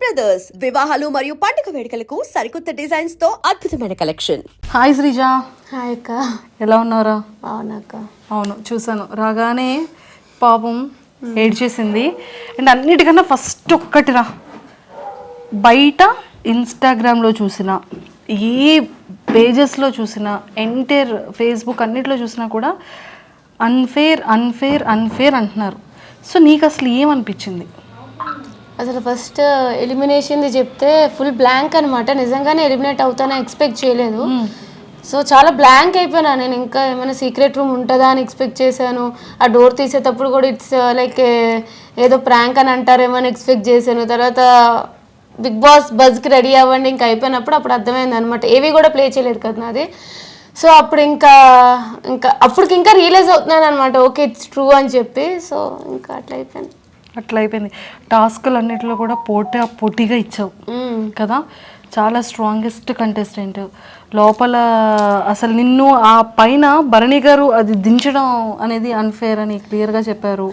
Brothers వివాహాలు మరియు పండుగ వేడుకలకు సరికొత్త డిజైన్స్తో అద్భుతమైన కలెక్షన్ హాయ్ శ్రీజ హాయ్ అక్క. ఎలా ఉన్నారా బాగున్నాక అవును చూసాను రాగానే పాపం ఏడ్చేసింది. అండ్ అన్నిటికన్నా ఫస్ట్ ఒక్కటిరా. బయట ఇన్స్టాగ్రామ్లో చూసిన ఏ పేజెస్లో చూసిన ఎంటైర్ ఫేస్బుక్ అన్నిట్లో చూసినా కూడా అన్ఫేర్ అన్ఫేర్ అన్ఫేర్ అంటున్నారు. సో నీకు అసలు ఏమనిపించింది? అసలు ఫస్ట్ ఎలిమినేషన్ది చెప్తే ఫుల్ బ్లాంక్ అనమాట నిజంగానే ఎలిమినేట్ అవుతానని ఎక్స్పెక్ట్ చేయలేదు. సో చాలా బ్లాంక్ అయిపోయినా నేను. ఇంకా ఏమైనా సీక్రెట్ రూమ్ ఉంటుందా అని ఎక్స్పెక్ట్ చేశాను. ఆ డోర్ తీసేటప్పుడు కూడా ఇట్స్ లైక్ ఏదో ప్రాంక్ అని అంటారేమో అని ఎక్స్పెక్ట్ చేశాను. తర్వాత బిగ్ బాస్ బజ్కి రెడీ అవ్వండి ఇంకా అయిపోయినప్పుడు అప్పుడు అర్థమైంది అనమాట ఏవి కూడా ప్లే చేయలేదు కదా నాది. సో అప్పుడు ఇంకా ఇంకా అప్పటికి ఇంకా రియలైజ్ అవుతున్నాను అనమాట ఓకే ఇట్స్ ట్రూ అని చెప్పి. సో ఇంకా అట్లా అయిపోయింది. అట్లా అయిపోయింది. టాస్కులు అన్నిటిలో కూడా పోటీ పోటీగా ఇచ్చావు. కదా? చాలా స్ట్రాంగెస్ట్ కంటెస్టెంట్ లోపల అసలు నిన్ను ఆ పైన భరణి గారు అది దించడం అనేది అన్ఫేర్ అని క్లియర్గా చెప్పారు.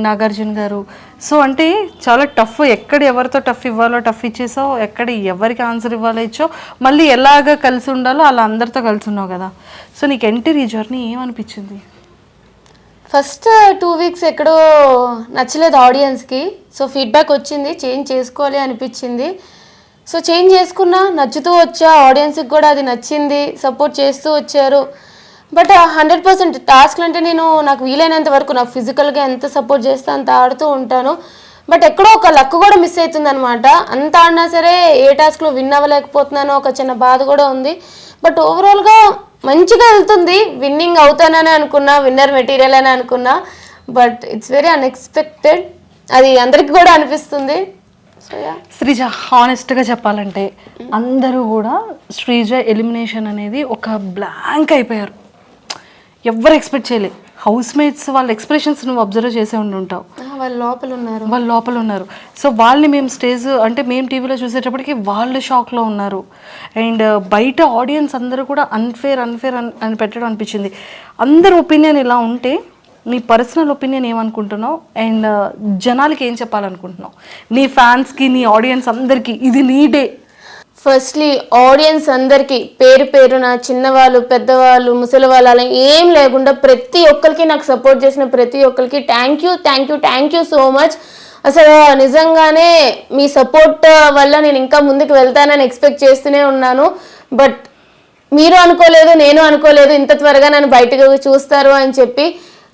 నాగార్జున గారు. సో అంటే చాలా టఫ్ ఎక్కడ ఎవరితో టఫ్ ఇవ్వాలో టఫ్ ఇచ్చేసావు? ఎక్కడ ఎవరికి ఆన్సర్ ఇవ్వాలో ఇచ్చావు? మళ్ళీ ఎలాగ కలిసి ఉండాలో అలా అందరితో కలిసి ఉన్నావు కదా? సో నీకు ఎంటర్ ఈ జర్నీ ఏమనిపించింది? ఫస్ట్ టూ వీక్స్ ఎక్కడో నచ్చలేదు ఆడియన్స్కి సో ఫీడ్బ్యాక్ వచ్చింది చేంజ్ చేసుకోవాలి అనిపించింది. సో చేంజ్ చేసుకున్నా నచ్చుతూ వచ్చా ఆడియన్స్కి కూడా అది నచ్చింది సపోర్ట్ చేస్తూ వచ్చారు. బట్ హండ్రెడ్ పర్సెంట్ టాస్క్లు అంటే నేను నాకు వీలైనంత వరకు నాకు ఫిజికల్గా ఎంత సపోర్ట్ చేస్తే అంత ఆడుతూ ఉంటాను. బట్ ఎక్కడో ఒక లక్ కూడా మిస్ అవుతుంది అనమాట అంత ఆడినా సరే ఏ టాస్క్లో విన్ అవ్వలేకపోతున్నానో ఒక చిన్న బాధ కూడా ఉంది. బట్ ఓవరాల్గా మంచిగా వెళ్తుంది. విన్నింగ్ అవుతానని అనుకున్నా విన్నర్ మెటీరియల్ అని అనుకున్నా. బట్ ఇట్స్ వెరీ అన్ఎక్స్పెక్టెడ్ అది అందరికి కూడా అనిపిస్తుంది. శ్రీజ హానెస్ట్గా చెప్పాలంటే అందరూ కూడా శ్రీజ ఎలిమినేషన్ అనేది ఒక బ్లాంక్ అయిపోయారు. ఎవ్వరు ఎక్స్పెక్ట్ చేయలేదు. హౌస్ మేట్స్ వాళ్ళ ఎక్స్ప్రెషన్స్ నువ్వు అబ్జర్వ్ చేసే ఉండి ఉంటావు. వాళ్ళు లోపల ఉన్నారు. వాళ్ళు లోపల ఉన్నారు. సో వాళ్ళని మేము స్టేజ్ అంటే మేము టీవీలో చూసేటప్పటికి వాళ్ళు షాక్లో ఉన్నారు. అండ్ బయట ఆడియన్స్ అందరూ కూడా అన్ఫేర్ అన్ఫేర్ అని పెట్టడం అనిపించింది. అందరి ఒపీనియన్ ఇలా ఉంటే నీ పర్సనల్ ఒపీనియన్ ఏమనుకుంటున్నావు? అండ్ జనాలకి ఏం చెప్పాలనుకుంటున్నావు? నీ ఫ్యాన్స్కి నీ ఆడియన్స్ అందరికీ ఇది నీ డే ఫస్ట్లీ ఆడియన్స్ అందరికీ పేరు పేరున చిన్నవాళ్ళు పెద్దవాళ్ళు ముసలి వాళ్ళు అలా ఏం లేకుండా ప్రతి ఒక్కరికి నాకు సపోర్ట్ చేసిన ప్రతి ఒక్కరికి thank you thank you thank you so much అసలు నిజంగానే మీ సపోర్ట్ వల్ల నేను ఇంకా ముందుకు వెళ్తానని ఎక్స్పెక్ట్ చేస్తూనే ఉన్నాను. బట్ మీరు అనుకోలేదు నేను అనుకోలేదు ఇంత త్వరగా నన్ను బయటకు చూస్తారు అని చెప్పి.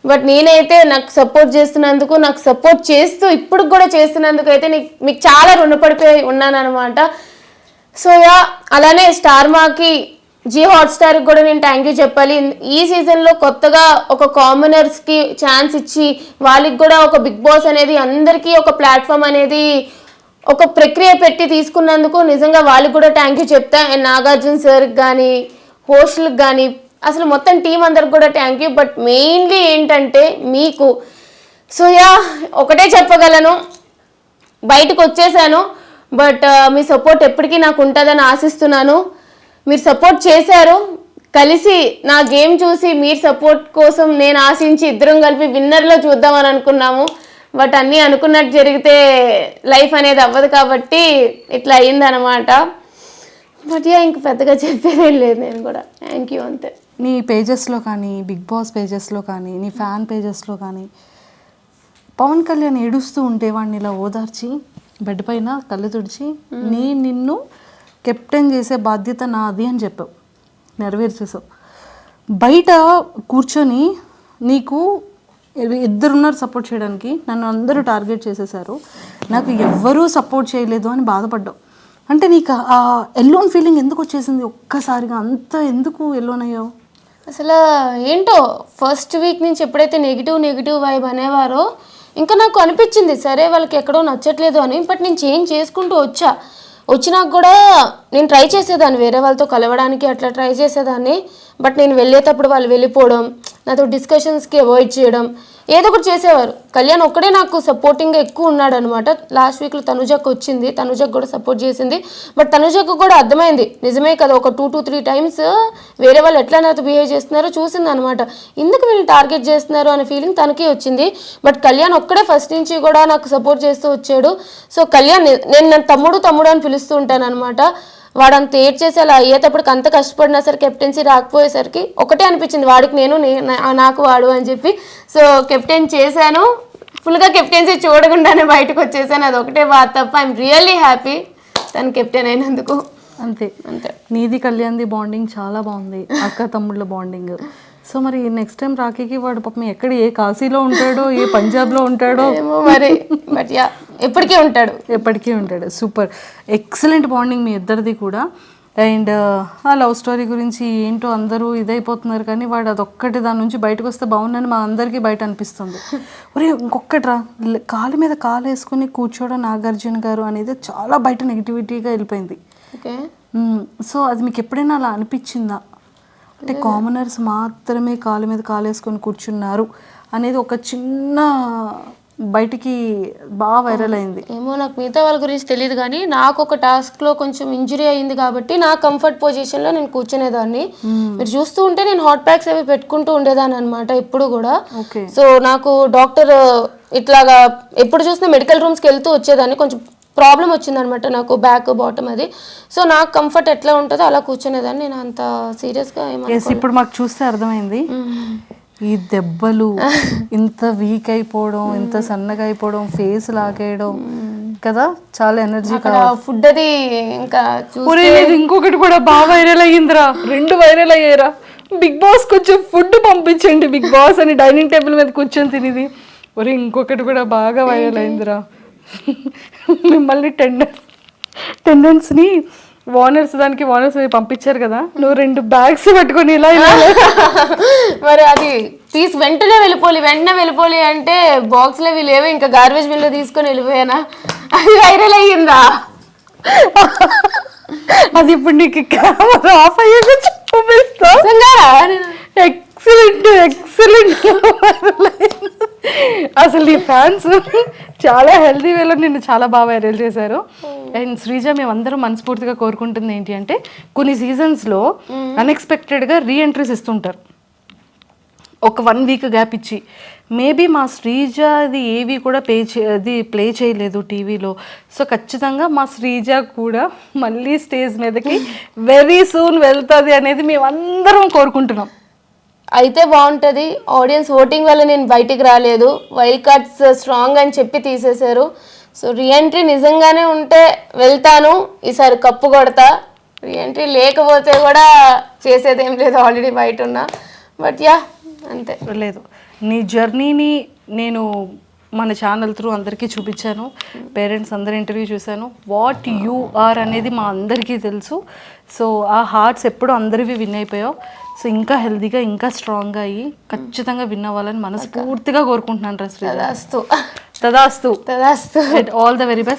బట్ నేనైతే నాకు సపోర్ట్ చేస్తున్నందుకు నాకు సపోర్ట్ చేస్తూ ఇప్పుడు కూడా చేస్తున్నందుకు అయితే నీకు మీకు చాలా రుణపడిపోయి ఉన్నాను అనమాట సో యా అలానే స్టార్ మాకి జీ హాట్స్టార్ కూడా నేను థ్యాంక్ యూ చెప్పాలి. ఈ సీజన్లో కొత్తగా ఒక కామనర్స్కి ఛాన్స్ ఇచ్చి వాళ్ళకి కూడా ఒక బిగ్ బాస్ అనేది అందరికీ ఒక ప్లాట్ఫామ్ అనేది ఒక ప్రక్రియ పెట్టి తీసుకున్నందుకు నిజంగా వాళ్ళకి కూడా థ్యాంక్ యూ చెప్తా. అండ్ నాగార్జున సార్కి కానీ హోస్ట్లకు కానీ అసలు మొత్తం టీం అందరికి కూడా థ్యాంక్ యూ బట్ మెయిన్లీ ఏంటంటే మీకు సో యా ఒకటే చెప్పగలను. బయటకు వచ్చేసాను. బట్ మీ సపోర్ట్ ఎప్పటికీ నాకు ఉంటుందని ఆశిస్తున్నాను. మీరు సపోర్ట్ చేశారు. కలిసి నా గేమ్ చూసి మీరు సపోర్ట్ కోసం నేను ఆశించి ఇద్దరం కలిపి విన్నర్లో చూద్దామని అనుకున్నాము. బట్ అన్నీ అనుకున్నట్టు జరిగితే లైఫ్ అనేది అవ్వదు కాబట్టి ఇట్లా అయ్యిందనమాట బట్ యా ఇంక పెద్దగా చెప్పేదేం లేదు నేను కూడా. థ్యాంక్ యూ అంతే. నీ పేజెస్లో కానీ బిగ్ బాస్ పేజెస్లో కానీ నీ ఫ్యాన్ పేజెస్లో కానీ పవన్ కళ్యాణ్ ఏడుస్తూ ఉంటే వాడిని ఇలా ఓదార్చి బెడ్ పైన కళ్ళు తుడిచి నీ నిన్ను కెప్టెన్ చేసే బాధ్యత నాది అని చెప్పావు. నెరవేర్చేసావు బయట కూర్చొని నీకు ఇద్దరున్నారు సపోర్ట్ చేయడానికి. నన్ను అందరూ టార్గెట్ చేసేసారు నాకు ఎవ్వరూ సపోర్ట్ చేయలేదు అని బాధపడ్డావు. అంటే నీకు ఆ ఎల్లోన్ ఫీలింగ్ ఎందుకు వచ్చేసింది? ఒక్కసారిగా అంత ఎందుకు ఎల్లోన్ అయ్యావు? అసలు ఏంటో ఫస్ట్ వీక్ నుంచి ఎప్పుడైతే నెగిటివ్ నెగిటివ్ వైబ్ అనేవారో ఇంకా నాకు అనిపించింది సరే వాళ్ళకి ఎక్కడో నచ్చట్లేదు అని బట్ నేను చేంజ్ చేసుకుంటూ వచ్చా. వచ్చినాక కూడా నేను ట్రై చేసేదాన్ని వేరే వాళ్ళతో కలవడానికి అట్లా ట్రై చేసేదాన్ని. బట్ నేను వెళ్ళేటప్పుడు వాళ్ళు వెళ్ళిపోవడం నాతో డిస్కషన్స్కి అవాయిడ్ చేయడం ఏదో ఒకటి చేసేవారు. కళ్యాణ్ ఒక్కడే నాకు సపోర్టింగ్గా ఎక్కువ ఉన్నాడు అనమాట లాస్ట్ వీక్లో తనుజకు వచ్చింది. తనుజకు కూడా సపోర్ట్ చేసింది. బట్ తనుజకు కూడా అర్థమైంది. నిజమే కదా ఒక టూ టూ త్రీ టైమ్స్ వేరే వాళ్ళు ఎట్లా నాతో బిహేవ్ చేస్తున్నారో చూసింది అనమాట ఎందుకు వీళ్ళు టార్గెట్ చేస్తున్నారు అనే ఫీలింగ్ తనకే వచ్చింది. బట్ కళ్యాణ్ ఒక్కడే ఫస్ట్ నుంచి కూడా నాకు సపోర్ట్ చేస్తూ వచ్చాడు. సో కళ్యాణ్ నేను నన్ను తమ్ముడు తమ్ముడు అని పిలుస్తూ ఉంటాను అనమాట వాడంత ఏడ్ చేసి అలా అయ్యేటప్పటికి అంత కష్టపడినా సరే కెప్టెన్సీ రాకపోయేసరికి ఒకటే అనిపించింది. వాడికి నేను నాకు వాడు అని చెప్పి. సో కెప్టెన్ చేశాను. ఫుల్గా కెప్టెన్సీ చూడకుండానే బయటకు వచ్చేసాను. అది ఒకటే బాధ తప్ప ఐఎమ్ రియల్లీ హ్యాపీ తను కెప్టెన్ అయినందుకు. అంతే. అంతే. నీది కళ్యాణ్ది బాండింగ్ చాలా బాగుంది. అక్క తమ్ముళ్ళ బాండింగ్. సో మరి నెక్స్ట్ టైం రాఖీకి వాడు పాపం ఎక్కడ ఏ కాశీలో ఉంటాడో ఏ పంజాబ్లో ఉంటాడో. ఏమో మరి. బట్ యా ఎప్పటికీ ఉంటాడు. ఎప్పటికీ ఉంటాడు. సూపర్. ఎక్సలెంట్ బాండింగ్ మీ ఇద్దరిది కూడా. అండ్ ఆ లవ్ స్టోరీ గురించి ఏంటో అందరూ ఇదైపోతున్నారు కానీ వాడు అదొక్కటి దాని నుంచి బయటకు వస్తే బాగుందని మా అందరికీ బయట అనిపిస్తుంది. ఒరే ఇంకొకట్రా కాలు మీద కాలు వేసుకుని కూర్చోవడం నాగార్జున గారు అనేది చాలా బయట నెగిటివిటీగా వెళ్ళిపోయింది. సో అది మీకు ఎప్పుడైనా అలా అనిపించిందా? అంటే కామనర్స్ మాత్రమే కాలు మీద కాలు వేసుకొని కూర్చున్నారు అనేది ఒక చిన్న బయటికి బాగా వైరల్ అయింది. ఏమో నాకు మిగతా వాళ్ళ గురించి తెలియదు కానీ నాకు ఒక టాస్క్లో కొంచెం ఇంజరీ అయింది కాబట్టి నా కంఫర్ట్ పొజిషన్లో నేను కూర్చునేదాన్ని. మీరు చూస్తూ ఉంటే నేను హాట్ ప్యాక్స్ అవి పెట్టుకుంటూ ఉండేదాన్ని అనమాట ఎప్పుడు కూడా. సో నాకు డాక్టర్ ఇట్లాగా ఎప్పుడు చూసినా మెడికల్ రూమ్స్కి వెళ్తూ వచ్చేదాన్ని. కొంచెం ప్రాబ్లం వచ్చిందనమాట నాకు బ్యాక్ బాటమ్ అది. సో నాకు కంఫర్ట్ ఎట్లా ఉంటుందో అలా కూర్చునేదాన్ని. నేను అంత సీరియస్గా ఏమన్నా ఇప్పుడు మాకు చూస్తే అర్థమైంది. ఈ దెబ్బలు ఇంత వీక్ అయిపోవడం ఇంత సన్నగా అయిపోవడం ఫేస్ లాగేయడం కదా? చాలా ఎనర్జీ ఫుడ్ అది ఇంకా ఇంకొకటి కూడా బాగా వైరల్ అయ్యిందిరా. రెండు వైరల్ అయ్యారా బిగ్ బాస్ కొంచెం ఫుడ్ పంపించండి బిగ్ బాస్ అని డైనింగ్ టేబుల్ మీద కూర్చొని తినేది. ఒరే ఇంకొకటి కూడా బాగా వైరల్ అయిందిరా మిమ్మల్ని టెండర్ టెండెన్స్ని ఓనర్స్ దానికి ఓనర్స్ పంపించారు కదా. నువ్వు రెండు బ్యాగ్స్ పట్టుకొని ఇలా ఇలా మరి అది తీసి వెంటనే వెళ్ళిపోలి వెంటనే వెళ్ళిపోలి అంటే బాక్స్లో ఇవి లేవు ఇంకా గార్బేజ్ బిన్లో తీసుకొని వెళ్ళిపోయానా? అది వైరల్ అయ్యిందా? అది ఇప్పుడు నీకు కెమెరా ఆఫ్ అయ్యాక చూపిస్తా? ఎక్సలెంట్ ఎక్సలెంట్ అసలు ఈ ఫ్యాన్స్ చాలా హెల్దీ వేలో నిన్ను చాలా బాగా వైరల్ చేశారు. అండ్ శ్రీజ మేమందరం మనస్ఫూర్తిగా కోరుకుంటుంది ఏంటి అంటే కొన్ని సీజన్స్లో అన్ఎక్స్పెక్టెడ్గా రీ ఎంట్రీస్ ఇస్తుంటారు. ఒక వన్ వీక్ గ్యాప్ ఇచ్చి. మేబీ మా శ్రీజ అది ఏవి కూడా పే చే అది ప్లే చేయలేదు టీవీలో సో ఖచ్చితంగా మా శ్రీజ కూడా మళ్ళీ స్టేజ్ మీదకి వెరీ సూన్ వెళ్తుంది అనేది మేమందరం కోరుకుంటున్నాం. అయితే బాగుంటుంది. ఆడియన్స్ ఓటింగ్ వల్ల నేను బయటికి రాలేదు. వైల్డ్ కార్డ్స్ స్ట్రాంగ్ అని చెప్పి తీసేశారు. సో రీఎంట్రీ నిజంగానే ఉంటే వెళ్తాను. ఈసారి కప్పు కొడతా. రీఎంట్రీ లేకపోతే కూడా చేసేది ఏం లేదు. ఆల్రెడీ బయట ఉన్నా. బట్ యా అంతే. లేదు. నీ జర్నీని నేను మన ఛానల్ త్రూ అందరికీ చూపించాను. పేరెంట్స్ అందరి ఇంటర్వ్యూ చూశాను. వాట్ యు ఆర్ అనేది మా అందరికీ తెలుసు. సో ఆ హార్ట్స్ ఎప్పుడు అందరివి విన్ అయిపోయావు. సో ఇంకా హెల్తీగా ఇంకా స్ట్రాంగ్గా అయ్యి ఖచ్చితంగా విన్ అవ్వాలని మనస్ఫూర్తిగా కోరుకుంటున్నాను రా శ్రీ తదాస్తు. తదాస్తు. తదాస్తు. All the very best